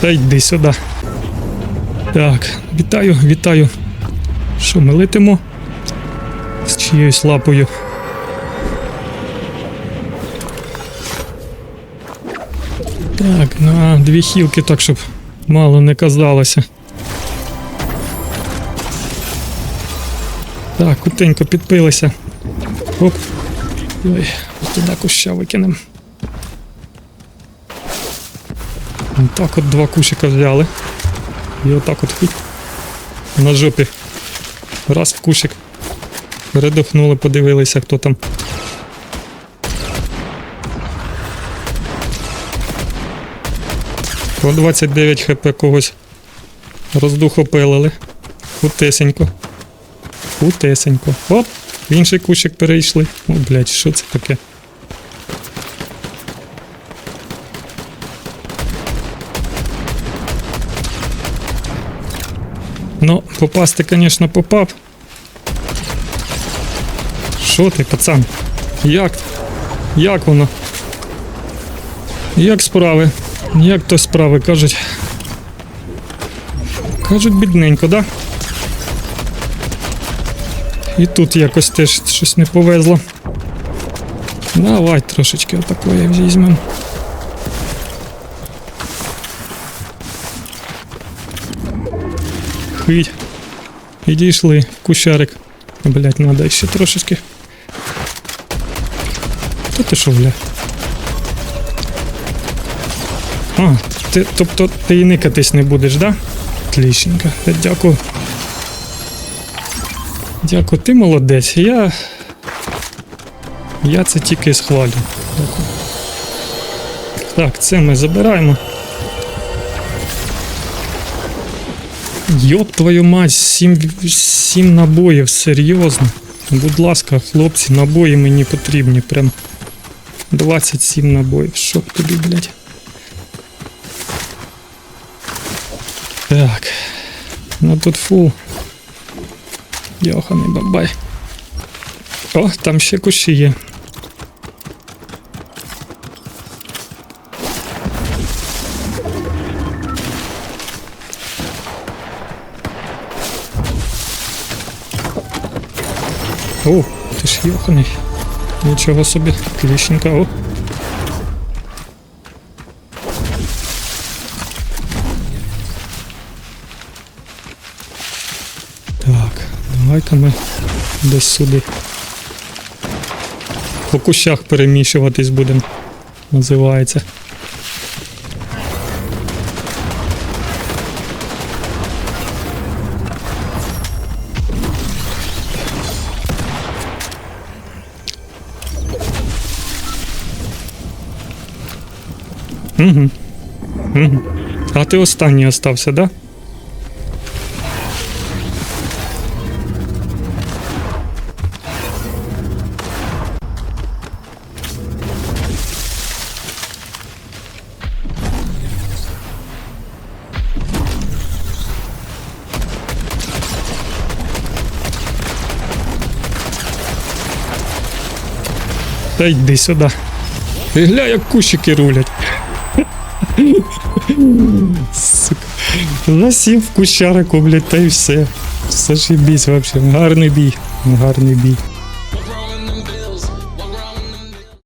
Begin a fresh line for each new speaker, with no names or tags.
Та йди сюди. Так, вітаю, вітаю. Що, ми летимо? З чиєюсь лапою. Так, на дві хілки, так, щоб мало не казалося. Так, кутенько підпилися. Оп. Ой, туди куща викинемо. Так от два кущика взяли. І отак от. На жопі. Раз в кущик. Передохнули, подивилися, хто там. По 29 хп когось роздухопилили. Хутесенько. Хутесенько. Оп! В інший кущик перейшли. О, блядь, що це таке? Ну, попасти, звісно, попав. Що ти, пацан? Як? Як воно? Як справи? Як то справи, кажуть. Кажуть, бідненько, да? І тут якось теж щось не повезло. Давай трошечки отакої візьмемо. Хить. Підійшли в кущарик. Блять, надо ще трошечки. Та ти що, бля? А, ти, тобто ти і никатись не будеш, да? Отлічненько. Дякую. Дякую, ти молодець. Я. Я це тільки схвалю. Дякую. Так, це ми забираємо. Йоп твою мать, сім, сім набоїв, серйозно. Будь ласка, хлопці, набої мені потрібні. Прям 27 набоїв. Що тобі, блядь? Так. Ну тут фул. Йоханий бабай. О, там ще кущі є. О, ти ж йоханий. Нічого собі, кліщенка, о. Так, давай-ка ми десь сюди. По кущах переміщуватись будемо. Називається. Угу. Угу. А ти останній остався, да? Та йди сюди. Гля, як кущики рулять. Сука. Засів в кущарику, блядь, та й все. Все вообще. Гарний бій. Гарний бій.